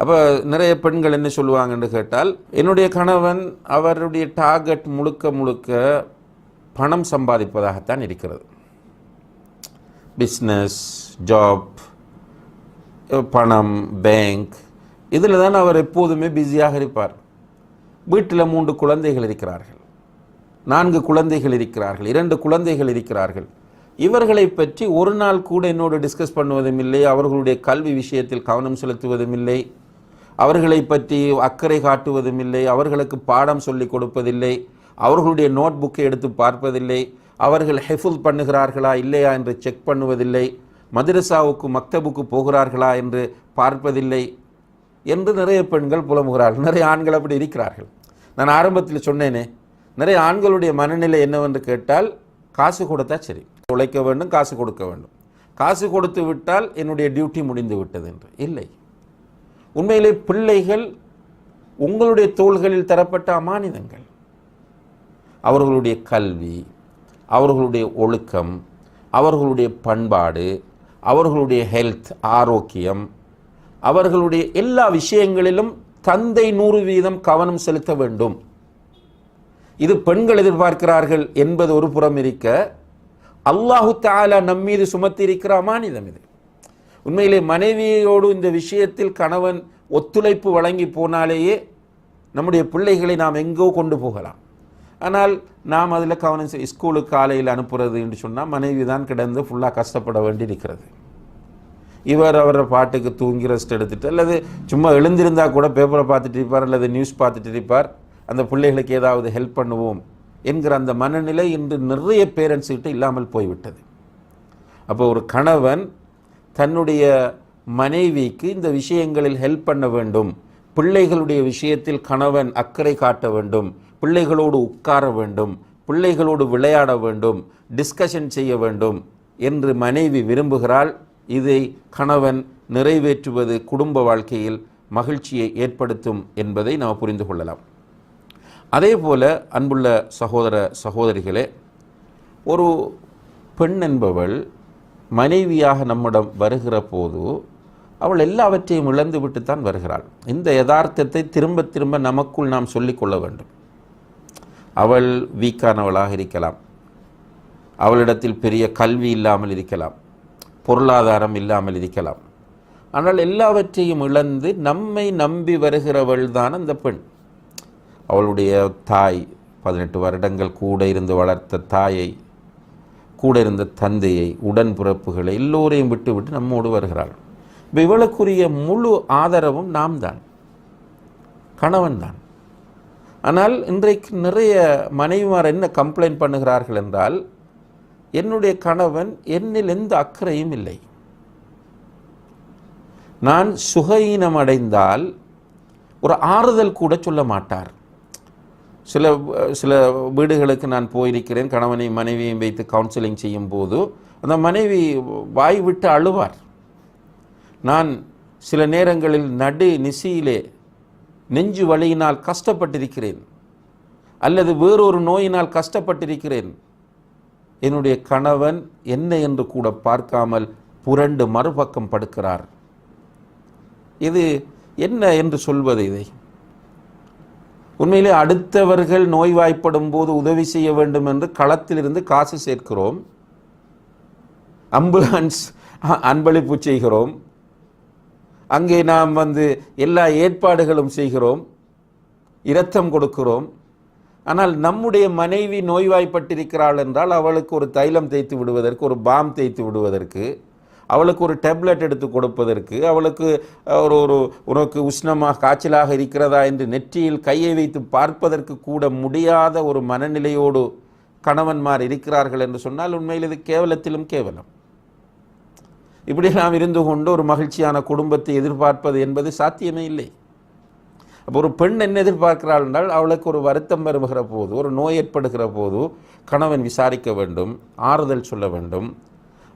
அப்போ நிறைய பெண்கள் என்ன சொல்லுவாங்கன்னு கேட்டால் என்னுடைய கணவன் அவருடைய டார்கெட் முழுக்க முழுக்க பணம் சம்பாதிப்பதாகத்தான் இருக்கிறது. பிஸ்னஸ் ஜாப் பணம் பேங்க் இதில் தான் அவர் எப்போதுமே பிஸியாக இருப்பார். வீட்டில் மூன்று குழந்தைகள் இருக்கிறார்கள். நான்கு குழந்தைகள் இருக்கிறார்கள். இரண்டு குழந்தைகள் இருக்கிறார்கள். இவர்களை பற்றி ஒரு நாள் கூட என்னோடு டிஸ்கஸ் பண்ணுவதும் இல்லை அவர்களுடைய கல்வி விஷயத்தில் கவனம் செலுத்துவதும் இல்லை. அவர்களை பற்றி அக்கறை காட்டுவதும் இல்லை அவர்களுக்கு பாடம் சொல்லிக் கொடுப்பதில்லை அவர்களுடைய நோட் புக்கை எடுத்து பார்ப்பதில்லை அவர்கள் ஹெஃபுல் பண்ணுகிறார்களா இல்லையா என்று செக் பண்ணுவதில்லை மதரசாவுக்கு மக்தபுக்கு போகிறார்களா என்று பார்ப்பதில்லை என்று நிறைய பெண்கள் புலம்புகிறார்கள். நிறைய ஆண்கள் அப்படி இருக்கிறார்கள். நான் ஆரம்பத்தில் சொன்னேனே நிறைய ஆண்களுடைய மனநிலை என்னவென்று கேட்டால் காசு கொடுத்தா சரி. உழைக்க வேண்டும் காசு கொடுக்க வேண்டும். காசு கொடுத்து விட்டால் என்னுடைய டியூட்டி முடிந்து விட்டது என்று. இல்லை. உண்மையிலே பிள்ளைகள் உங்களுடைய தோள்களில் தரப்பட்ட அமானிதங்கள். அவர்களுடைய கல்வி அவர்களுடைய ஒழுக்கம் அவர்களுடைய பண்பாடு அவர்களுடைய ஹெல்த் ஆரோக்கியம் அவர்களுடைய எல்லா விஷயங்களிலும் தந்தை நூறு வீதம் கவனம் செலுத்த வேண்டும். இது பெண்கள் எதிர்பார்க்கிறார்கள் என்பது ஒரு புறம் இருக்க அல்லாஹு தாலா நம்மீது சுமத்தி இருக்கிற அமானிதம் இது. உண்மையிலே மனைவியோடு இந்த விஷயத்தில் கணவன் ஒத்துழைப்பு வழங்கி போனாலேயே நம்முடைய பிள்ளைகளை நாம் எங்கோ கொண்டு போகலாம். ஆனால் நாம் அதில் கவனம் செய் ஸ்கூலுக்கு காலையில் அனுப்புறது என்று சொன்னால் மனைவி தான் கிடந்து ஃபுல்லாக கஷ்டப்பட வேண்டி இருக்கிறது இவர் அவரை பாட்டுக்கு தூங்கி ரெஸ்ட் எடுத்துட்டு அல்லது சும்மா எழுந்திருந்தா கூட பேப்பரை பார்த்துட்டு இருப்பார் அல்லது நியூஸ் பார்த்துட்டு இருப்பார். அந்த பிள்ளைகளுக்கு ஏதாவது ஹெல்ப் பண்ணுவோம் என்கிற அந்த மனநிலை இன்று நிறைய பேரண்ட்ஸ்கிட்ட இல்லாமல் போய்விட்டது. அப்போ ஒரு கணவன் தன்னுடைய மனைவிக்கு இந்த விஷயங்களில் ஹெல்ப் பண்ண வேண்டும். பிள்ளைகளுடைய விஷயத்தில் கணவன் அக்கறை காட்ட வேண்டும். பிள்ளைகளோடு உட்கார வேண்டும். பிள்ளைகளோடு விளையாட வேண்டும். டிஸ்கஷன் செய்ய வேண்டும் என்று மனைவி விரும்புகிறாள். இதை கணவன் நிறைவேற்றுவது குடும்ப வாழ்க்கையில் மகிழ்ச்சியை ஏற்படுத்தும் என்பதை நாம் புரிந்து கொள்ளலாம். அதே போல அன்புள்ள சகோதர சகோதரிகளே ஒரு பெண் என்பவள் மனைவியாக நம்மிடம் வருகிற போது அவள் எல்லாவற்றையும் இழந்து விட்டுத்தான் வருகிறாள். இந்த யதார்த்தத்தை திரும்ப திரும்ப நமக்குள் நாம் சொல்லிக்கொள்ள வேண்டும். அவள் வீக்கானவளாக இருக்கலாம். அவளிடத்தில் பெரிய கல்வி இல்லாமல் இருக்கலாம். பொருளாதாரம் இல்லாமல் இருக்கலாம். ஆனால் எல்லாவற்றையும் இழந்து நம்மை நம்பி வருகிறவள் தான் அந்த பெண். அவளுடைய தாய் பதினெட்டு வருடங்கள் கூட இருந்து வளர்த்த தாயை கூட இருந்த தந்தையை உடன்பிறப்புகளை எல்லோரையும் விட்டுவிட்டு நம்மோடு வருகிறாள். இப்போ இவளுக்குரிய முழு ஆதரவும் நாம் தான் கணவன் தான் ஆனால் இன்றைக்கு நிறைய மனைவிமார் என்ன கம்ப்ளைண்ட் பண்ணுகிறார்கள் என்றால் என்னுடைய கணவன் என்னில் எந்த அக்கறையும் இல்லை. நான் சுகஈனம் அடைந்தால் ஒரு ஆறுதல் கூட சொல்ல மாட்டார். சில சில வீடுகளுக்கு நான் போயிருக்கிறேன் கணவனையும் மனைவியையும் வைத்து கவுன்சிலிங் செய்யும் போது அந்த மனைவி வாய் விட்டு அழுவார். நான் சில நேரங்களில் நடு நிசியிலே நெஞ்சு வலியினால் கஷ்டப்பட்டிருக்கிறேன் அல்லது வேறொரு நோயினால் கஷ்டப்பட்டிருக்கிறேன். என்னுடைய கணவன் என்ன என்று கூட பார்க்காமல் புரண்டு மறுபக்கம் படுக்கிறார். இது என்ன என்று சொல்வது இதை? உண்மையிலே அடுத்தவர்கள் நோய்வாய்ப்படும் போது உதவி செய்ய வேண்டும் என்று களத்திலிருந்து காசு சேர்க்கிறோம். அம்புலன்ஸ் அன்பளிப்பு செய்கிறோம். அங்கே நாம் வந்து எல்லா ஏற்பாடுகளும் செய்கிறோம். இரத்தம் கொடுக்கிறோம். ஆனால் நம்முடைய மனைவி நோய்வாய்ப்பட்டிருக்கிறாள் என்றால் அவளுக்கு ஒரு தைலம் தேய்த்து விடுவதற்கு ஒரு பாம் தேய்த்து விடுவதற்கு அவளுக்கு ஒரு டேப்லெட் எடுத்து கொடுப்பதற்கு அவளுக்கு ஒரு ஒரு உனக்கு உஷ்ணமாக காய்ச்சலாக இருக்கிறதா என்று நெற்றியில் கையை வைத்து பார்ப்பதற்கு கூட முடியாத ஒரு மனநிலையோடு கணவன்மார் இருக்கிறார்கள் என்று சொன்னால் உண்மையில் இது கேவலத்திலும் கேவலம். இப்படி நாம் இருந்து கொண்டு ஒரு மகிழ்ச்சியான குடும்பத்தை எதிர்பார்ப்பது என்பது சாத்தியமே இல்லை. அப்போ ஒரு பெண் என்ன எதிர்பார்க்கிறாள் என்றால் அவளுக்கு ஒரு வருத்தம் வருகிற போது ஒரு நோய் ஏற்படுகிற போது கணவன் விசாரிக்க வேண்டும் ஆறுதல் சொல்ல வேண்டும்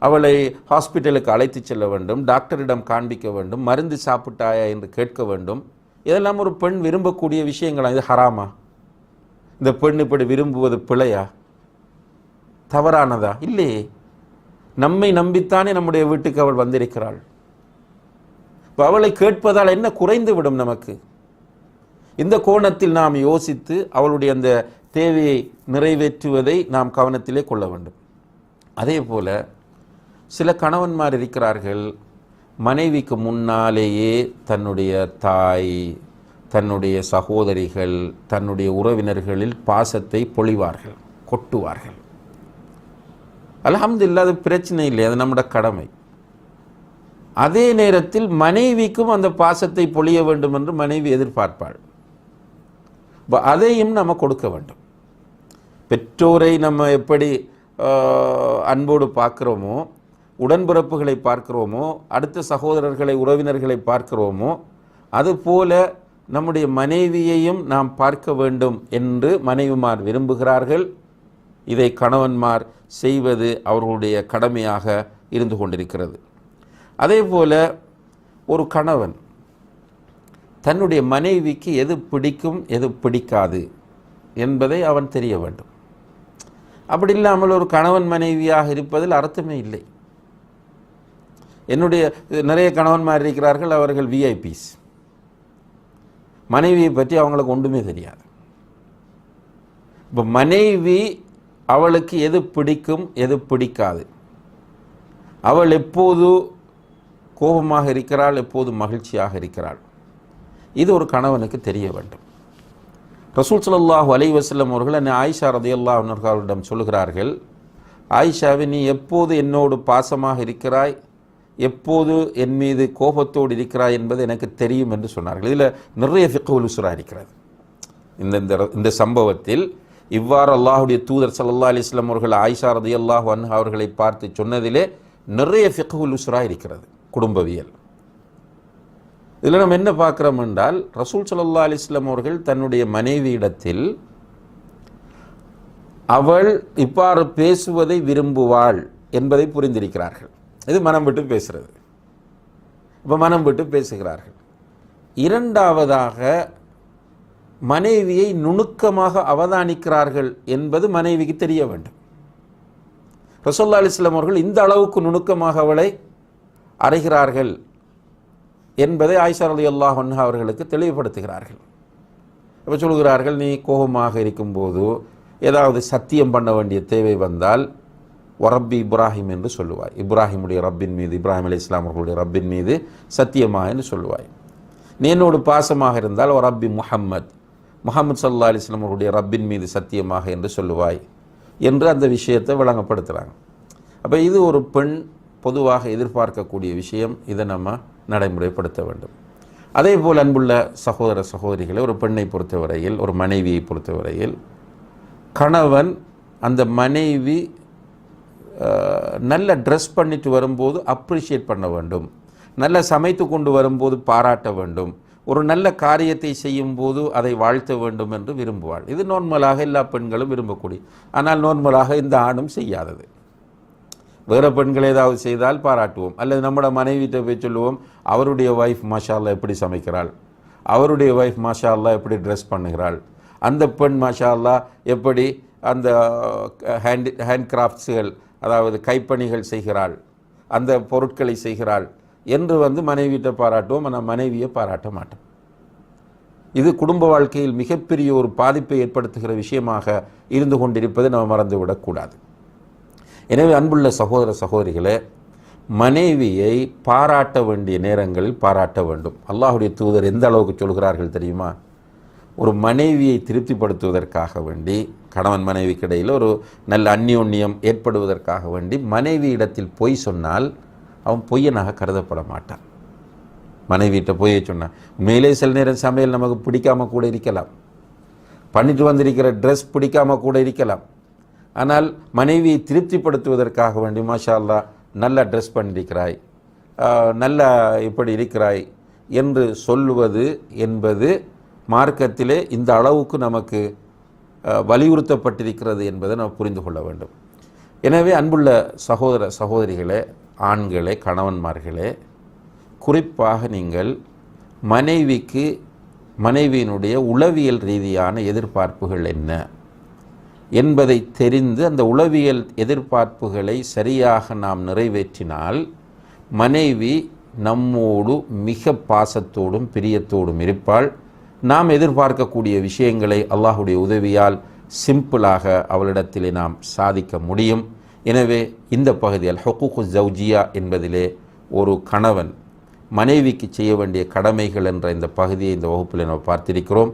அவளை ஹாஸ்பிட்டலுக்கு அழைத்து செல்ல வேண்டும் டாக்டரிடம் காண்பிக்க வேண்டும் மருந்து சாப்பிட்டாயா என்று கேட்க வேண்டும். இதெல்லாம் ஒரு பெண் விரும்பக்கூடிய விஷயங்களா? இது ஹராமா? இந்த பெண் இப்படி விரும்புவது பிழையா? தவறானதா? இல்லையே நம்மை நம்பித்தானே நம்முடைய வீட்டுக்கு அவள் வந்திருக்கிறாள். இப்போ அவளை கேட்பதால் என்ன குறைந்து விடும் நமக்கு? இந்த கோணத்தில் நாம் யோசித்து அவளுடைய அந்த தேவையை நிறைவேற்றுவதை நாம் கவனத்திலே கொள்ள வேண்டும். அதே போல சில கணவன்மார் இருக்கிறார்கள். மனைவிக்கு முன்னாலேயே தன்னுடைய தாய் தன்னுடைய சகோதரிகள் தன்னுடைய உறவினர்களில் பாசத்தை பொழிவார்கள் கொட்டுவார்கள். அலமது இல்லாத பிரச்சனை இல்லை அது நம்முடைய கடமை. அதே நேரத்தில் மனைவிக்கும் அந்த பாசத்தை பொழிய வேண்டும் என்று மனைவி எதிர்பார்ப்பாள். அதையும் நம்ம கொடுக்க வேண்டும். பெற்றோரை நம்ம எப்படி அன்போடு பார்க்குறோமோ உடன்பிறப்புகளை பார்க்கிறோமோ அடுத்த சகோதரர்களை உறவினர்களை பார்க்கிறோமோ அதுபோல நம்முடைய மனைவியையும் நாம் பார்க்க வேண்டும் என்று மனைவிமார் விரும்புகிறார்கள். இதை கணவன்மார் செய்வது அவர்களுடைய கடமையாக இருந்து கொண்டிருக்கிறது. அதே போல ஒரு கணவன் தன்னுடைய மனைவிக்கு எது பிடிக்கும் எது பிடிக்காது என்பதை அவன் தெரிய வேண்டும். அப்படி இல்லாமல் ஒரு கணவன் மனைவியாக இருப்பதில் அர்த்தமே இல்லை. என்னுடைய நிறைய கணவன்மார் இருக்கிறார்கள் அவர்கள் விஐபிஸ் மனைவியை பற்றி அவங்களுக்கு ஒன்றுமே தெரியாது. இப்போ மனைவி அவளுக்கு எது பிடிக்கும் எது பிடிக்காது. அவள் எப்போது கோபமாக இருக்கிறாள் எப்போது மகிழ்ச்சியாக இருக்கிறாள். இது ஒரு கணவனுக்கு தெரிய வேண்டும். ரசூல் ஸல்லல்லாஹு அலைஹி அவர்கள் என்னை ஆயிஷா ரதையல்லா அவர்களிடம் சொல்கிறார்கள் ஆயிஷாவை நீ எப்போது என்னோடு பாசமாக இருக்கிறாய்? எப்போது என் மீது கோபத்தோடு இருக்கிறாய் என்பது எனக்கு தெரியும் என்று சொன்னார்கள். இதில் நிறைய ஃபிக்குல் உசுரா இருக்கிறது. இந்த இந்த இந்த சம்பவத்தில் இவ்வாறு அல்லாஹுடைய தூதர் சல்லா அலைஹி அவர்கள் ஆயிஷா ரதியல்லாஹு அன்ஹா அவர்களை பார்த்து சொன்னதிலே நிறைய ஃபிக்குல் உசுரா இருக்கிறது குடும்பவியல். இதில் நம்ம என்ன பார்க்குறோம் என்றால் ரசூல் சல்லா அலைஹி அவர்கள் தன்னுடைய மனைவியிடத்தில் அவள் இவ்வாறு பேசுவதை விரும்புவாள் என்பதை புரிந்திருக்கிறார்கள். இது மனம் விட்டு பேசுகிறது இப்போ மனம் விட்டு பேசுகிறார்கள். இரண்டாவதாக மனைவியை நுணுக்கமாக அவதானிக்கிறார்கள் என்பது மனைவிக்கு தெரிய வேண்டும். ரசோல்லா அலிஸ்லாம் அவர்கள் இந்த அளவுக்கு நுணுக்கமாக அவளை அறைகிறார்கள் என்பதை ஆயிஷா அலி அல்லாஹ் அவர்களுக்கு தெளிவுபடுத்துகிறார்கள். இப்போ சொல்கிறார்கள் நீ கோபமாக இருக்கும்போது ஏதாவது சத்தியம் பண்ண வேண்டிய தேவை வந்தால் ஒரப்பி இப்ராஹிம் என்று சொல்லுவாய். இப்ராஹிமுடைய ரப்பின் மீது இப்ராஹிம் அலி இஸ்லாம் அவர்களுடைய ரப்பின் மீது சத்தியமா என்று சொல்லுவாய். நீ என்னோடு பாசமாக இருந்தால் ஒரப்பி முஹம்மத் முகமது சல்லா அலிஸ்லாம் அவர்களுடைய ரப்பின் மீது சத்தியமாக என்று சொல்லுவாய் என்று அந்த விஷயத்தை விளங்கப்படுத்துகிறாங்க அப்போ இது ஒரு பெண் பொதுவாக எதிர்பார்க்கக்கூடிய விஷயம். இதை நம்ம நடைமுறைப்படுத்த வேண்டும். அதே போல் அன்புள்ள சகோதர சகோதரிகளை ஒரு பெண்ணை பொறுத்தவரையில் ஒரு மனைவியை பொறுத்தவரையில் கணவன் அந்த மனைவி நல்ல ட்ரெஸ் பண்ணிட்டு வரும்போது அப்ரிஷியேட் பண்ண வேண்டும். நல்ல சமைத்து கொண்டு வரும்போது பாராட்ட வேண்டும். ஒரு நல்ல காரியத்தை செய்யும்போது அதை வாழ்த்த வேண்டும் என்று விரும்புவாள். இது நார்மலாக எல்லா பெண்களும் விரும்பக்கூடிய ஆனால் நார்மலாக இந்த ஆணும் செய்யாதது. வேறு பெண்கள் ஏதாவது செய்தால் பாராட்டுவோம். அல்லது நம்மளோட மனைவிட்ட போய் சொல்லுவோம் அவருடைய ஒய்ஃப் மாஷா எப்படி சமைக்கிறாள்? அவருடைய ஒய்ஃப் மாஷா எப்படி ட்ரெஸ் பண்ணுகிறாள்? அந்த பெண் மஷாலா எப்படி அந்த ஹேண்ட் ஹேண்ட் கிராஃப்ட்ஸுகள் அதாவது கைப்பணிகள் செய்கிறாள் அந்த பொருட்களை செய்கிறாள் என்று வந்து மனைவியிட்ட பாராட்டுவோம். ஆனால் மனைவியை பாராட்ட மாட்டோம். இது குடும்ப வாழ்க்கையில் மிகப்பெரிய ஒரு பாதிப்பை ஏற்படுத்துகிற விஷயமாக இருந்து கொண்டிருப்பதை நம்ம மறந்துவிடக்கூடாது எனவே அன்புள்ள சகோதர சகோதரிகளே மனைவியை பாராட்ட வேண்டிய நேரங்களில் பாராட்ட வேண்டும். அல்லாஹுடைய தூதர் எந்த அளவுக்கு சொல்கிறார்கள் தெரியுமா? ஒரு மனைவியை திருப்திப்படுத்துவதற்காக வேண்டி கணவன் மனைவிக்கு இடையில் ஒரு நல்ல அந்யோன்யம் ஏற்படுவதற்காக வேண்டி மனைவியிடத்தில் பொய் சொன்னால் அவன் பொய்யனாக கருதப்பட மாட்டான். மனைவியிட்ட பொய்யை சொன்னான் உண்மையிலே சில நேரம் சமையல் நமக்கு பிடிக்காம கூட இருக்கலாம். பண்ணிட்டு வந்திருக்கிற ட்ரெஸ் பிடிக்காம கூட இருக்கலாம். ஆனால் மனைவியை திருப்திப்படுத்துவதற்காக வேண்டி மாஷா அல்லாஹ் நல்லா ட்ரெஸ் பண்ணியிருக்கிறாய் நல்லா இப்படி இருக்கிறாய் என்று சொல்லுவது என்பது மார்க்கத்திலே இந்த அளவுக்கு நமக்கு வலியுறுத்தப்பட்டிருக்கிறது என்பதை நாம் புரிந்து கொள்ள வேண்டும். எனவே அன்புள்ள சகோதர சகோதரிகளே ஆண்களே கணவன்மார்களே குறிப்பாக நீங்கள் மனைவிக்கு மனைவியினுடைய உளவியல் ரீதியான எதிர்பார்ப்புகள் என்ன என்பதை தெரிந்து அந்த உளவியல் எதிர்பார்ப்புகளை சரியாக நாம் நிறைவேற்றினால் மனைவி நம்மோடு மிக பாசத்தோடும் பிரியத்தோடும் இருப்பாள். நாம் எதிர்பார்க்கக்கூடிய விஷயங்களை அல்லாஹுடைய உதவியால் சிம்பிளாக அவளிடத்திலே நாம் சாதிக்க முடியும். எனவே இந்த பகுதியில் ஹொக்குக்கு ஜவுஜியா என்பதிலே ஒரு கணவன் மனைவிக்கு செய்ய வேண்டிய கடமைகள் என்ற இந்த பகுதியை இந்த வகுப்பில் நாம் பார்த்திருக்கிறோம்.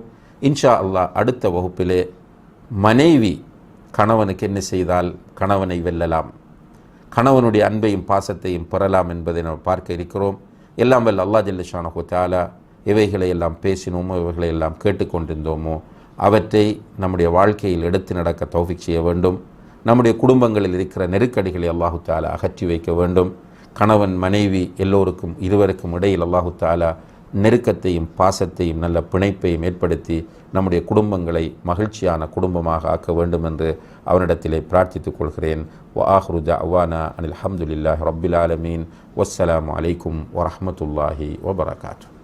இன்ஷா அல்லாஹ் அடுத்த வகுப்பிலே மனைவி கணவனுக்கு என்ன செய்தால் கணவனை வெல்லலாம். கணவனுடைய அன்பையும் பாசத்தையும் பெறலாம் என்பதை நாம் பார்க்க இருக்கிறோம். எல்லாம் வல்ல அல்லா ஜல்லஷானஹு தாலா இவைகளை எல்லாம் பேசினோமோ இவைகளை எல்லாம் கேட்டுக்கொண்டிருந்தோமோ அவற்றை நம்முடைய வாழ்க்கையில் எடுத்து நடக்க தௌஃபிக் செய்ய வேண்டும். நம்முடைய குடும்பங்களில் இருக்கிற நெருக்கடிகளை அல்லாஹு தாலா அகற்றி வைக்க வேண்டும். கணவன் மனைவி எல்லோருக்கும் இருவருக்கும் இடையில் அல்லாஹு தாலா நெருக்கத்தையும் பாசத்தையும் நல்ல பிணைப்பையும் ஏற்படுத்தி நம்முடைய குடும்பங்களை மகிழ்ச்சியான குடும்பமாக ஆக்க வேண்டும் என்று அவனிடத்திலே பிரார்த்தித்துக் கொள்கிறேன். வாஹ்ருஜா அவ்வானா அனில் அஹமதுல்லாஹ் ரபில் ஆலமீன். வஸ்ஸலாம் அலைக்கும் வரமத்துல்லாஹி வபரகாத்து